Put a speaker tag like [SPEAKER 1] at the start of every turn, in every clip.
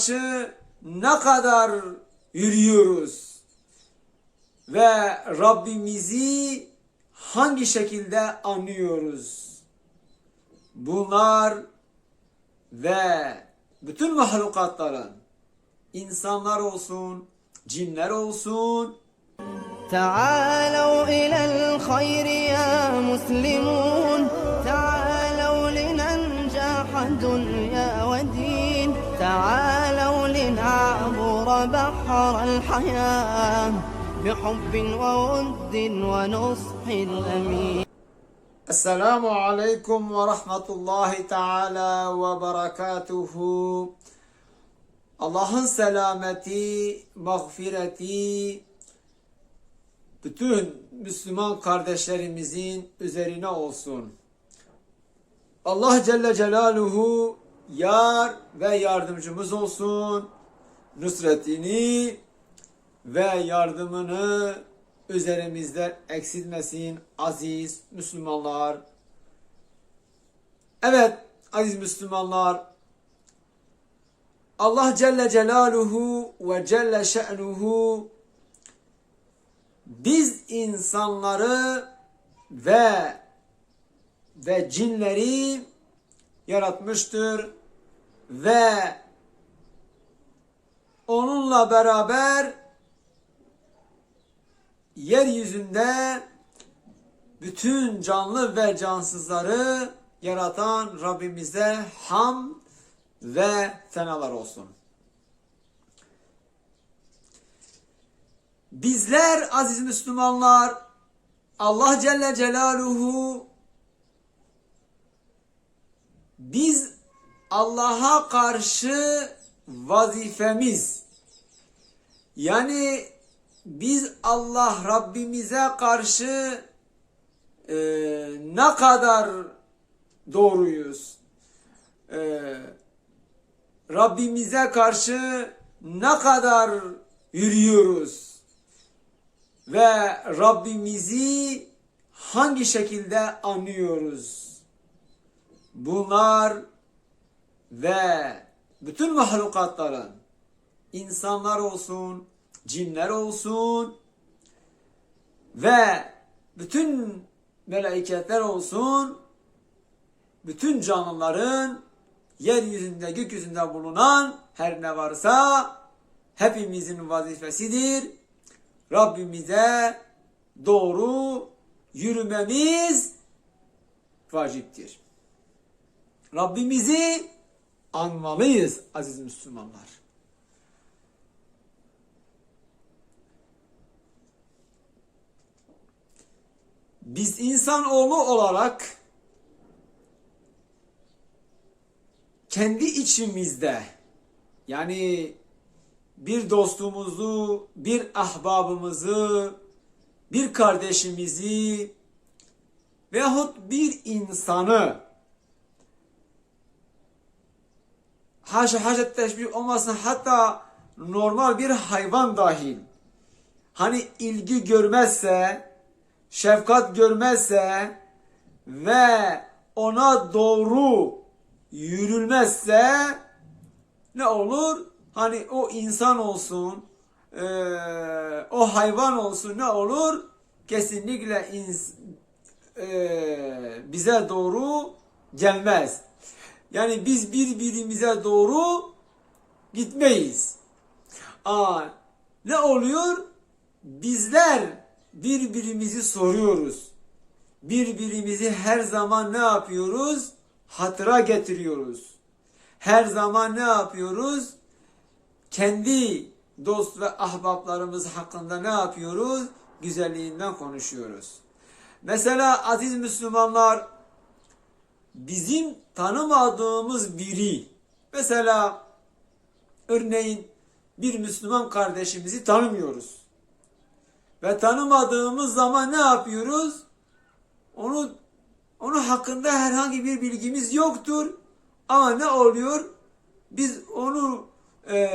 [SPEAKER 1] karşı ne kadar yürüyoruz ve Rabbimizi hangi şekilde anlıyoruz? Bunlar ve bütün mahlukatların insanlar olsun, cinler olsun,
[SPEAKER 2] تعالوا إلى الخير يا مسلمون تعالوا لننجح دنيا ودين تعالوا لنعبر بحر الحياة بحب وود ونصح الأمين
[SPEAKER 1] Esselamu Aleyküm ve Rahmetullahi Teala ve Berekatuhu. Allah'ın selameti, mağfireti bütün Müslüman kardeşlerimizin üzerine olsun. Allah Celle Celaluhu yar ve yardımcımız olsun. Nusretini ve yardımını üzerimizden eksilmesin aziz Müslümanlar. Evet aziz Müslümanlar Allah Celle Celaluhu ve Celle Şe'nuhu biz insanları ve ve cinleri yaratmıştır ve onunla beraber yeryüzünde bütün canlı ve cansızları yaratan Rabbimize ham ve senalar olsun. Bizler aziz Müslümanlar Allah Celle Celaluhu biz Allah'a karşı vazifemiz yani biz Allah Rabbimize karşı e, ne kadar doğruyuz? E, Rabbimize karşı ne kadar yürüyoruz? Ve Rabbimizi hangi şekilde anlıyoruz? Bunlar ve bütün mahlukatların insanlar olsun, cinler olsun ve bütün meleketler olsun, bütün canlıların yeryüzünde, gökyüzünde bulunan her ne varsa hepimizin vazifesidir. Rabbimize doğru yürümemiz vaciptir. Rabbimizi anmalıyız aziz Müslümanlar. Biz insanoğlu olarak kendi içimizde yani bir dostumuzu, bir ahbabımızı, bir kardeşimizi veyahut bir insanı haşa haşa teşbih olmasın hatta normal bir hayvan dahil hani ilgi görmezse şefkat görmezse ve ona doğru yürülmezse ne olur? Hani o insan olsun, eee, o hayvan olsun ne olur? Kesinlikle ins- eee, bize doğru gelmez. Yani biz birbirimize doğru gitmeyiz. Aa, ne oluyor? Bizler birbirimizi soruyoruz. Birbirimizi her zaman ne yapıyoruz? Hatıra getiriyoruz. Her zaman ne yapıyoruz? Kendi dost ve ahbaplarımız hakkında ne yapıyoruz? Güzelliğinden konuşuyoruz. Mesela aziz Müslümanlar bizim tanımadığımız biri mesela örneğin bir Müslüman kardeşimizi tanımıyoruz. Ve tanımadığımız zaman ne yapıyoruz? Onu onun hakkında herhangi bir bilgimiz yoktur. Ama ne oluyor? Biz onu e,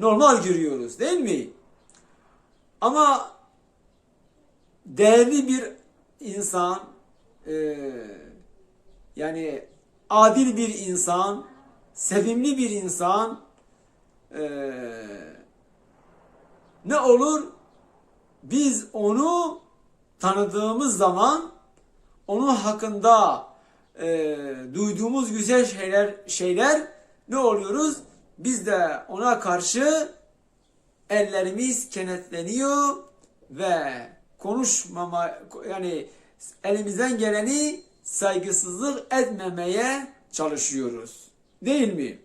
[SPEAKER 1] normal görüyoruz değil mi? Ama değerli bir insan e, yani adil bir insan, sevimli bir insan eee, ne olur? Biz onu tanıdığımız zaman onun hakkında eee, duyduğumuz güzel şeyler şeyler ne oluyoruz? Biz de ona karşı ellerimiz kenetleniyor ve konuşmama yani elimizden geleni saygısızlık etmemeye çalışıyoruz. Değil mi?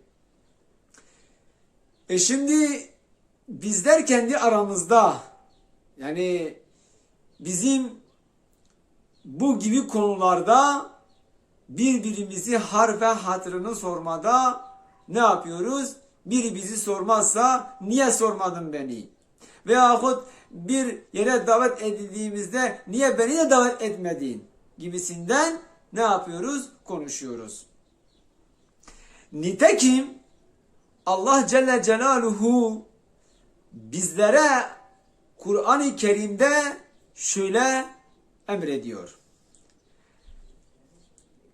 [SPEAKER 1] E şimdi bizler kendi aramızda yani bizim bu gibi konularda birbirimizi har ve hatırını sormada ne yapıyoruz? Biri bizi sormazsa niye sormadın beni? Veyahut bir yere davet edildiğimizde niye beni de davet etmedin? Gibisinden ne yapıyoruz? Konuşuyoruz. Nitekim Allah Celle Celaluhu bizlere Kur'an-ı Kerim'de şöyle emrediyor.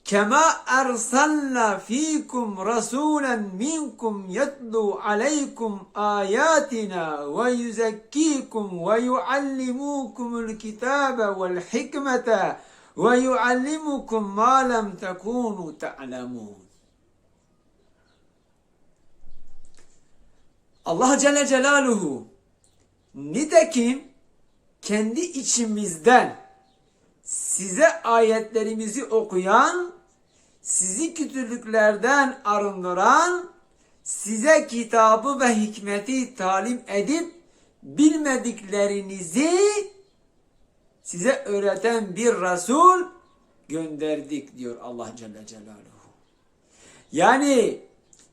[SPEAKER 1] Kema ersalna fikum rasulen minkum yatlu aleykum ayatina ve yuzekkikum ve yuallimukumul kitabe vel hikmete ve yuallimukum ma lem tekunu ta'lemun. Allah Celle Celaluhu nitekim kendi içimizden size ayetlerimizi okuyan, sizi kötülüklerden arındıran, size kitabı ve hikmeti talim edip bilmediklerinizi size öğreten bir Resul gönderdik diyor Allah Celle Celaluhu. Yani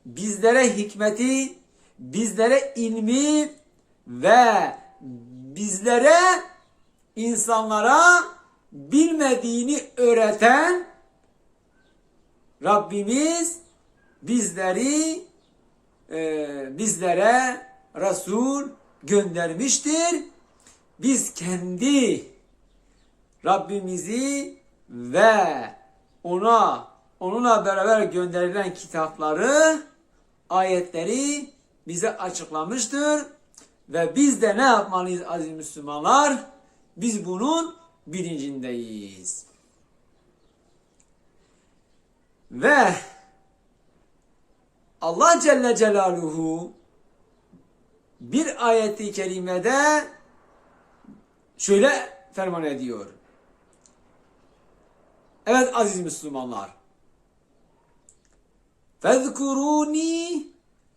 [SPEAKER 1] bizlere hikmeti, bizlere ilmi ve bizlere insanlara bilmediğini öğreten Rabbimiz bizleri e, bizlere Resul göndermiştir. Biz kendi Rabbimizi ve ona onunla beraber gönderilen kitapları, ayetleri bize açıklamıştır. Ve biz de ne yapmalıyız aziz Müslümanlar? Biz bunun bilincindeyiz. Ve Allah Celle Celaluhu bir ayeti kerimede şöyle ferman ediyor. Evet aziz Müslümanlar. Fezkuruni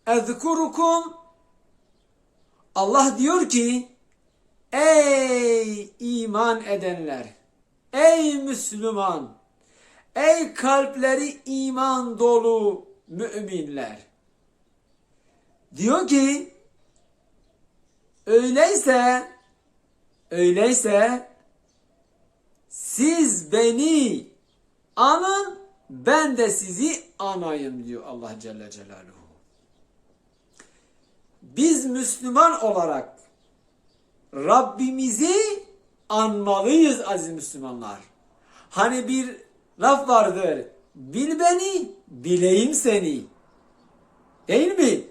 [SPEAKER 1] ezkurukum Allah diyor ki ey iman edenler ey Müslüman ey kalpleri iman dolu müminler diyor ki öyleyse öyleyse siz beni anın ben de sizi anayım diyor Allah Celle Celaluhu. Biz Müslüman olarak Rabbimizi anmalıyız aziz Müslümanlar. Hani bir laf vardır. Bil beni, bileyim seni. Değil mi?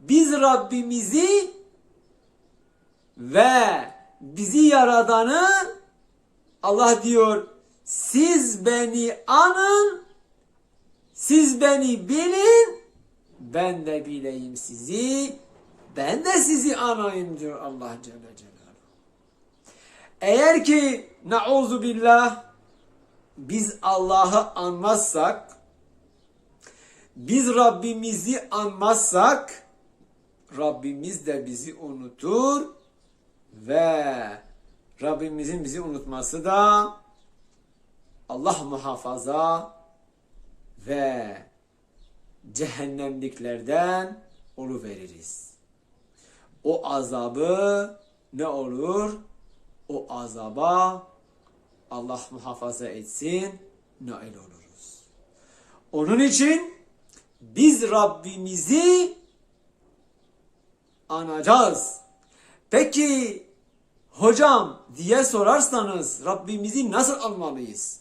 [SPEAKER 1] Biz Rabbimizi ve bizi yaradanı Allah diyor siz beni anın siz beni bilin ben de bileyim sizi ben de sizi anayım diyor Allah Celle Celaluhu. Eğer ki nauzu billah biz Allah'ı anmazsak biz Rabbimizi anmazsak Rabbimiz de bizi unutur ve Rabbimizin bizi unutması da Allah muhafaza ve cehennemliklerden veririz. O azabı ne olur? O azaba Allah muhafaza etsin nail oluruz. Onun için biz Rabbimizi anacağız. Peki hocam diye sorarsanız Rabbimizi nasıl anmalıyız?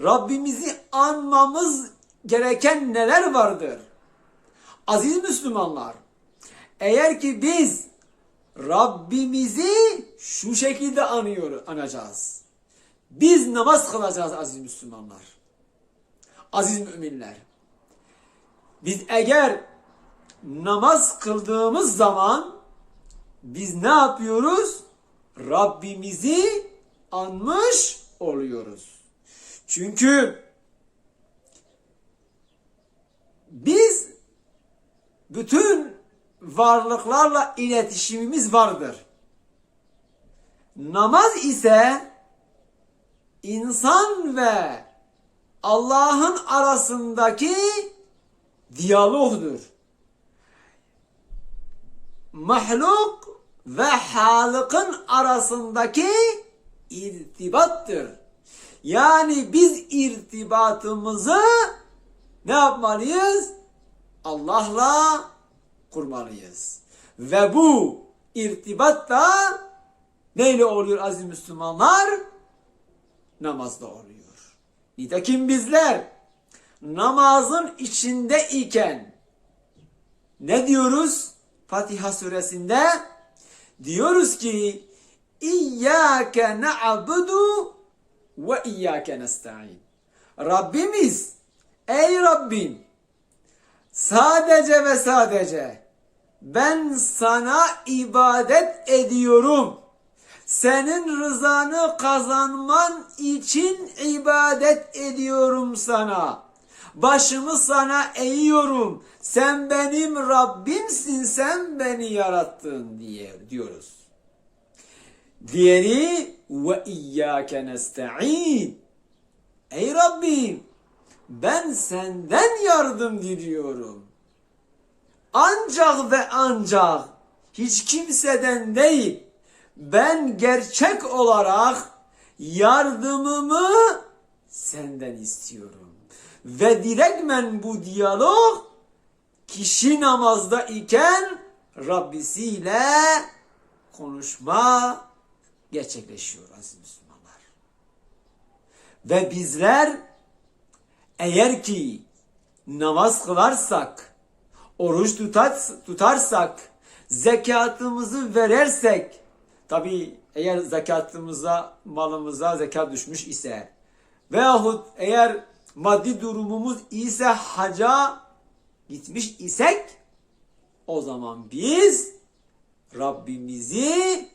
[SPEAKER 1] Rabbimizi anmamız gereken neler vardır? Aziz Müslümanlar, eğer ki biz Rabbimizi şu şekilde anıyor, anacağız. Biz namaz kılacağız aziz Müslümanlar. Aziz müminler. Biz eğer namaz kıldığımız zaman biz ne yapıyoruz? Rabbimizi anmış oluyoruz. Çünkü biz bütün varlıklarla iletişimimiz vardır. Namaz ise insan ve Allah'ın arasındaki diyalogdur. Mahluk ve Halık'ın arasındaki irtibattır. Yani biz irtibatımızı ne yapmalıyız? Allah'la kurmalıyız. Ve bu irtibat da neyle oluyor aziz Müslümanlar? Namazda oluyor. Nitekim bizler namazın içinde iken ne diyoruz? Fatiha suresinde diyoruz ki İyyâke na'budu ve iyyâke nesta'in. Rabbimiz, ey Rabbim, sadece ve sadece ben sana ibadet ediyorum. Senin rızanı kazanman için ibadet ediyorum sana. Başımı sana eğiyorum. Sen benim Rabbimsin, sen beni yarattın diye diyoruz. Diğeri ve iyyâke nesta'in. Ey Rabbim ben senden yardım diliyorum. Ancak ve ancak hiç kimseden değil ben gerçek olarak yardımımı senden istiyorum. Ve direktmen bu diyalog kişi namazda iken Rabbisiyle konuşma gerçekleşiyor aziz Müslümanlar. Ve bizler eğer ki namaz kılarsak, oruç tutar, tutarsak, zekatımızı verersek, tabi eğer zekatımıza, malımıza zekat düşmüş ise, veyahut eğer maddi durumumuz ise haca gitmiş isek, o zaman biz Rabbimizi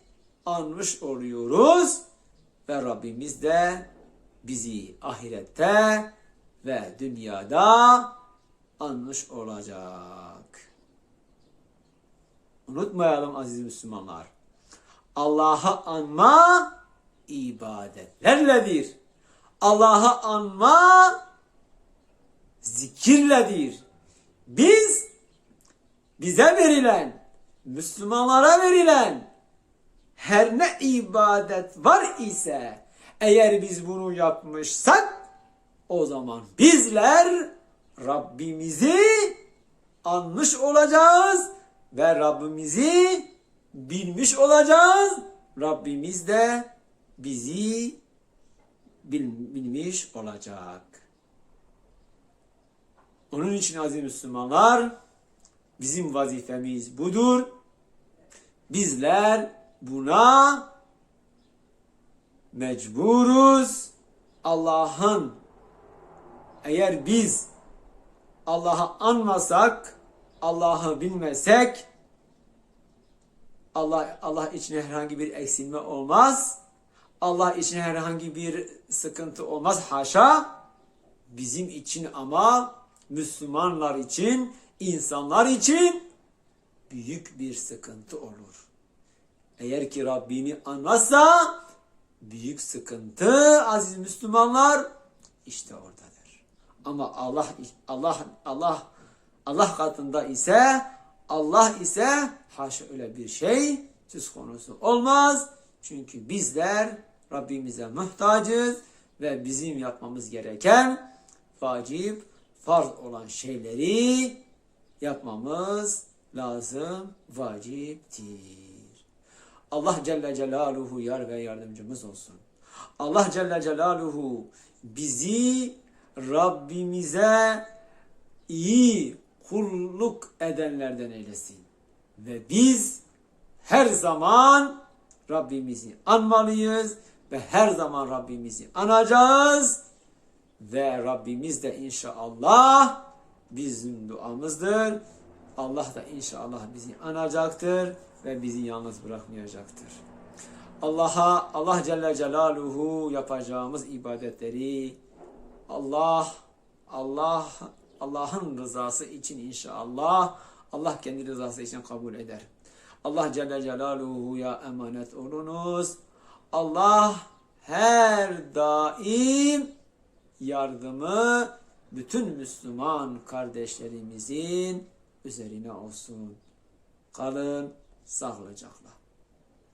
[SPEAKER 1] anmış oluyoruz ve Rabbimiz de bizi ahirette ve dünyada anmış olacak. Unutmayalım aziz Müslümanlar. Allah'ı anma ibadetlerledir. Allah'ı anma zikirledir. Biz bize verilen, Müslümanlara verilen her ne ibadet var ise eğer biz bunu yapmışsak o zaman bizler Rabbimizi anmış olacağız ve Rabbimizi bilmiş olacağız. Rabbimiz de bizi bil- bilmiş olacak. Onun için aziz Müslümanlar bizim vazifemiz budur. Bizler buna mecburuz. Allah'ın eğer biz Allah'ı anmasak, Allah'ı bilmesek Allah Allah için herhangi bir eksilme olmaz. Allah için herhangi bir sıkıntı olmaz haşa. Bizim için ama Müslümanlar için, insanlar için büyük bir sıkıntı olur. Eğer ki Rabbini anmazsa büyük sıkıntı aziz Müslümanlar işte oradadır. Ama Allah Allah Allah Allah katında ise Allah ise haşa öyle bir şey söz konusu olmaz. Çünkü bizler Rabbimize muhtacız ve bizim yapmamız gereken vacip, farz olan şeyleri yapmamız lazım, vaciptir. Allah Celle Celaluhu yar ve yardımcımız olsun. Allah Celle Celaluhu bizi Rabbimize iyi kulluk edenlerden eylesin. Ve biz her zaman Rabbimizi anmalıyız ve her zaman Rabbimizi anacağız. Ve Rabbimiz de inşallah bizim duamızdır. Allah da inşallah bizi anacaktır ve bizi yalnız bırakmayacaktır. Allah'a Allah Celle Celaluhu yapacağımız ibadetleri Allah Allah Allah'ın rızası için inşallah Allah kendi rızası için kabul eder. Allah Celle Celaluhu'ya emanet olunuz. Allah her daim yardımı bütün Müslüman kardeşlerimizin üzerine olsun. Kalın sağlıcakla.